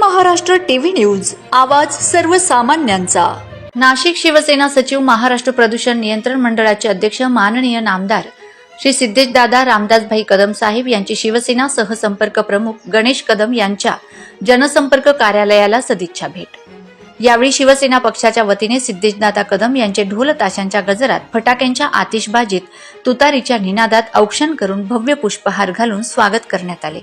Maharashtra TV news. आवाज सर्वसामान्यांचा. नाशिक शिवसेना सचिव महाराष्ट्र प्रदूषण नियंत्रण मंडळाचे अध्यक्ष माननीय नामदार श्री सिद्धेशदादा रामदासभाई कदम साहेब यांची शिवसेना सहसंपर्क प्रमुख गणेश कदम यांच्या जनसंपर्क कार्यालयाला सदिच्छा भेट. यावेळी शिवसेना पक्षाच्या वतीने सिद्धेशदादा कदम यांचे ढोल ताशांच्या गजरात फटाक्यांच्या आतिषबाजीत तुतारीच्या निनादात औक्षण करून भव्य पुष्पहार घालून स्वागत करण्यात आले.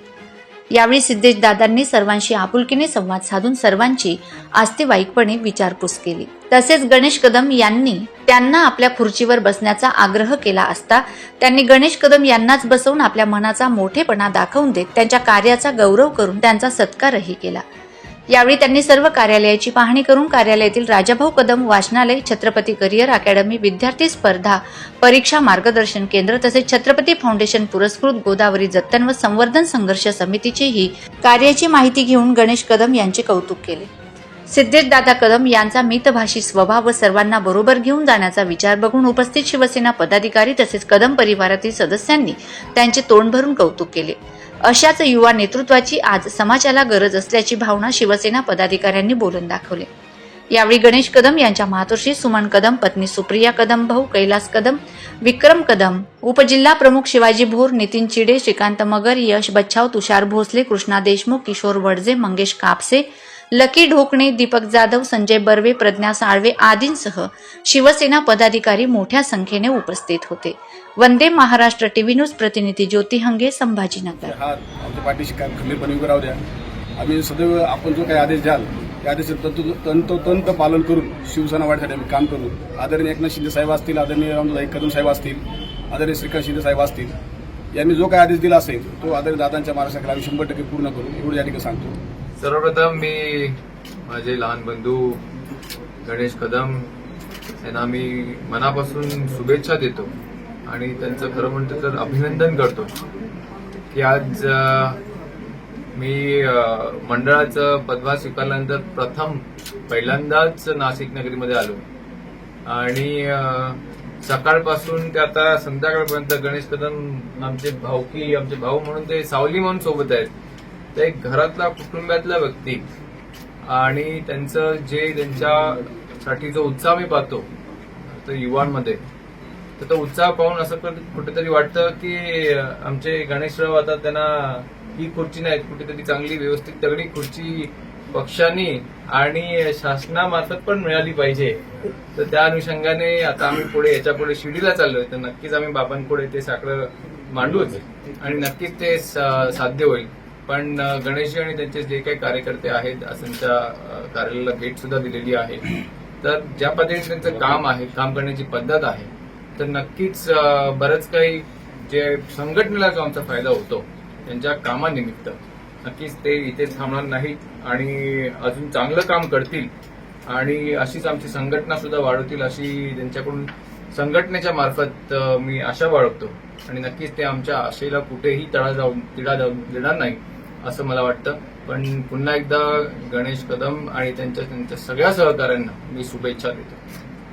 यावेळी सिद्धेशदादांनी सर्वांशी आपुलकीने संवाद साधून सर्वांची आस्तेवाईकपणे विचारपूस केली. तसेच गणेश कदम यांनी त्यांना आपल्या खुर्चीवर बसण्याचा आग्रह केला असता त्यांनी गणेश कदम यांनाच बसवून आपल्या मनाचा मोठेपणा दाखवून देत त्यांच्या कार्याचा गौरव करून त्यांचा सत्कारही केला. यावेळी त्यांनी सर्व कार्यालयाची पाहणी करून कार्यालयातील राजाभाऊ कदम वाचनालय छत्रपती करिअर अकॅडमी विद्यार्थी स्पर्धा परीक्षा मार्गदर्शन केंद्र तसेच छत्रपती फाउंडेशन पुरस्कृत गोदावरी जतन व संवर्धन संघर्ष समितीचीही कार्याची माहिती घेऊन गणेश कदम यांचे कौतुक केले. सिद्धेशदादा कदम यांचा मितभाषी स्वभाव व सर्वांना बरोबर घेऊन जाण्याचा विचार बघून उपस्थित शिवसेना पदाधिकारी तसेच कदम परिवारातील सदस्यांनी त्यांचे तोंड भरून कौतुक केले. अशाच युवा नेतृत्वाची आज समाजाला गरज असल्याची भावना शिवसेना पदाधिकाऱ्यांनी बोलून दाखवले. यावेळी गणेश कदम यांच्या मातोश्री सुमन कदम पत्नी सुप्रिया कदम भाऊ कैलास कदम विक्रम कदम उपजिल्हा प्रमुख शिवाजी भोर नितीन चिडे श्रीकांत मगर यश बच्छाव तुषार भोसले कृष्णा देशमुख किशोर वडजे मंगेश कापसे लकी ढोकणे दीपक जाधव संजय बर्वे प्रज्ञा साळवे आदींसह शिवसेना पदाधिकारी मोठ्या संख्येने उपस्थित होते. वंदे महाराष्ट्र टीव्ही न्यूज प्रतिनिधी ज्योती हंगे संभाजीनगर. पाठीशी खंबीरपणे उभे राहू द्या. आम्ही सदैव आपण जो काही आदेश द्याल त्या आदेश तंतु- तंतोतंत पालन करून शिवसेना वाढीसाठी आम्ही काम करू. आदरणीय एकनाथ शिंदे साहेब असतील आदरणीय रामदाई कदम साहेब असतील आदरणीय श्रीकांत शिंदे साहेब असतील यांनी जो काही आदेश दिला असेल तो आदरणीय दादांच्या महाराष्ट्राकडे आम्ही शंभर टक्के पूर्ण करू. एवढं या ठिकाणी सांगतो. सर्वप्रथम मी माझे लहान बंधू गणेश कदम यांना मी मनापासून शुभेच्छा देतो आणि त्यांचं खरं म्हणतं तर अभिनंदन करतो की आज मी मंडळाचं पदभार स्वीकारल्यानंतर प्रथम पहिल्यांदाच नाशिक नगरीमध्ये आलो. आणि सकाळपासून ते आता संध्याकाळपर्यंत गणेश कदम आमचे भाऊकी आमचे भाऊ म्हणून ते सावली म्हणून सोबत आहेत. ते एक घरातला कुटुंबातला व्यक्ती. आणि त्यांचं जे त्यांच्यासाठी जो उत्साह मी पाहतो तर युवांमध्ये तर तो उत्साह पाहून असं कुठेतरी वाटतं की आमचे गणेशराव आता त्यांना ही खुर्ची नाही कुठेतरी चांगली व्यवस्थित तगडी खुर्ची पक्षांनी आणि शासनामार्फत पण मिळाली पाहिजे. तर त्या अनुषंगाने आता आम्ही पुढे याच्यापुढे शिर्डीला चाललोय. तर नक्कीच आम्ही बाबांपुढे ते साकडं मांडूच आणि नक्कीच ते सा- साध्य होईल. पण गणेशजी आणि त्यांचे जे काही कार्यकर्ते आहेत त्यांच्या कार्यालयाला भेट सुद्धा दिलेली आहे. तर ज्या पद्धतीने त्यांचं काम आहे काम करण्याची पद्धत आहे तर नक्कीच बरंच काही जे संघटनेला जो आमचा फायदा होतो त्यांच्या कामानिमित्त नक्कीच ते इथे थांबणार नाहीत आणि अजून चांगलं काम करतील आणि अशीच आमची संघटना सुद्धा वाढवतील अशी त्यांच्याकडून संघटनेच्या मार्फत मी आशा बाळगतो. आणि नक्कीच ते आमच्या आशेला कुठेही तळा जाऊन तिडा जाऊन देणार नाही असं मला वाटतं. पण पुन्हा एकदा गणेश कदम आणि त्यांच्या त्यांच्या सगळ्या सहकाऱ्यांना मी शुभेच्छा देतो.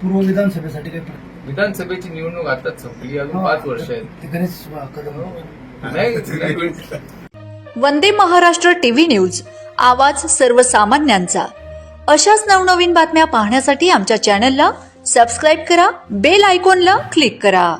पूर्व विधानसभेसाठी काही प्र- विधानसभेची निवडणूक आताच संपली अजून पाच वर्ष आहेत. ते गणेश कदम. नाही वंदे महाराष्ट्र टीव्ही न्यूज आवाज सर्वसामान्यांचा. अशाच नवनवीन बातम्या पाहण्यासाठी आमच्या चॅनलला सबस्क्राईब करा बेल आयकॉनला क्लिक करा.